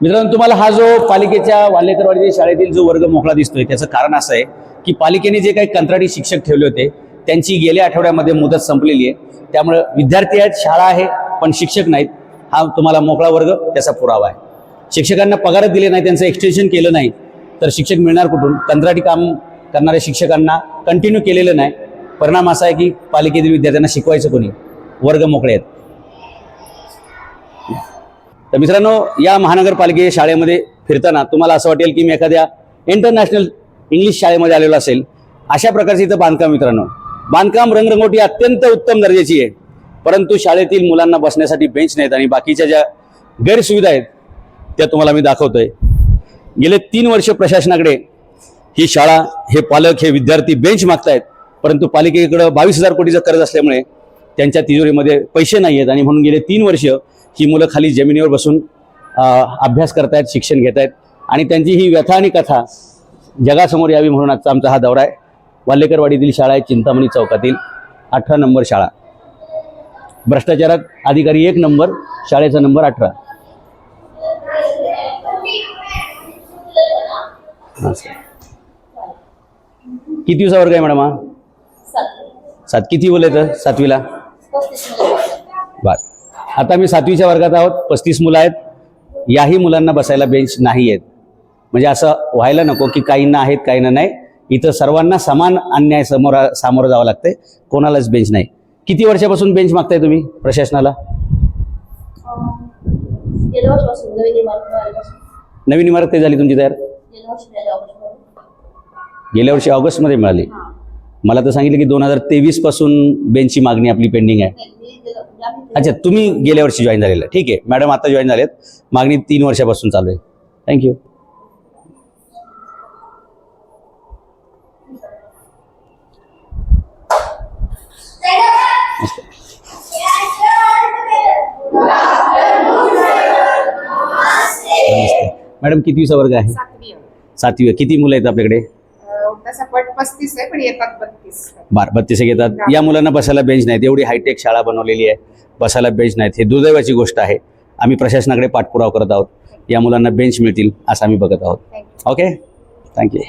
मित्रांनो तुम्हाला हा जो पालिकेच्या वाल्हेकरवाडी शाळेतील जो वर्ग मोकळा दिसतोय त्याचं कारण असं आहे की पालिकेने जे काही कंत्राटी शिक्षक ठेवले होते त्यांची गेल्या आठवड्यामध्ये मुदत संपलेली आहे. त्यामुळे विद्यार्थी आहेत शाळा आहे पण शिक्षक नाहीत. हा तुम्हाला मोकळा वर्ग त्याचा पुरावा आहे. शिक्षकांना पगारच दिले नाही त्यांचं एक्सटेन्शन केलं नाही तर शिक्षक मिळणार कुठून? कंत्राटी काम करणाऱ्या शिक्षकांना कंटिन्यू केलेलं नाही. परिणाम असा आहे की पालिकेतील विद्यार्थ्यांना शिकवायचं कोणी? वर्ग मोकळे आहेत. तर मित्रांनो या महानगरपालिके शाळेमध्ये फिरताना तुम्हाला असं वाटेल की मी एखाद्या इंटरनॅशनल इंग्लिश शाळेमध्ये आलेलो असेल. अशा प्रकारचे इथं बांधकाम मित्रांनो. बांधकाम रंगरंगोटी अत्यंत उत्तम दर्जाची आहे. परंतु शाळेतील मुलांना बसण्यासाठी बेंच नाहीत आणि बाकीच्या ज्या गैरसुविधा आहेत त्या तुम्हाला मी दाखवतोय. गेले तीन वर्ष प्रशासनाकडे ही शाळा हे पालक हे विद्यार्थी बेंच मागतायत. परंतु पालिकेकडं बावीस हजार कोटीचं कर्ज असल्यामुळे त्यांच्या तिजोरीमध्ये पैसे नाही आहेत आणि म्हणून गेले तीन वर्ष ही मुलं खाली जमिनीवर बसून अभ्यास करतायत शिक्षण घेत आहेत आणि त्यांची ही व्यथा आणि कथा जगासमोर यावी म्हणून आजचा आमचा हा दौरा आहे. वाल्हेकरवाडीतील शाळा आहे चिंतामणी चौकातील अठरा नंबर शाळा. भ्रष्टाचारात अधिकारी एक नंबर शाळेचा नंबर अठरा. किती दिवसा वर्ग आहे मॅडम हा? सात किती मुलं येतं सातवीला? बर. आता मी सातवीच्या वर्गात आहोत. पस्तीस मुलं आहेत. याही मुलांना बसायला बेंच नाही आहेत म्हणजे असं व्हायला नको की काहींना आहेत काहींना नाही. इथं सर्वांना समान अन्याय समोर सामोरं जावं लागतंय. कोणालाच बेंच नाही. किती वर्षापासून बेंच मागताय तुम्ही प्रशासनाला? नवीन इमारत काही झाली तुमची तयार? गेल्या वर्षी ऑगस्टमध्ये. मिळाली. मला तर सांगितलं की दोन हजार तेवीसपासून बेंचची मागणी आपली पेंडिंग आहे. अच्छा तुम्ही गेल्या वर्षी जॉईन झालेलं. ठीक आहे. मॅडम आता जॉईन झालेत. मागणी तीन वर्षापासून चालू आहे. थँक्यू मॅडम कितवीचा वर्ग आहे. सातवी. किती मुलं आहेत आपल्याकडे? अं, तसा पट पस्तीस आहे पण येतात बत्तीस. बार बत्तीस एक येतात. या मुलांना बसायला बेंच नाहीत. एवढी हायटेक शाळा बनवलेली आहे. बसायला बेंच नाहीत. हे दुर्दैवाची गोष्ट आहे. आम्ही प्रशासनाकडे पाठपुरावा करत आहोत. या मुलांना बेंच मिळतील असं आम्ही बघत आहोत. Okay thank you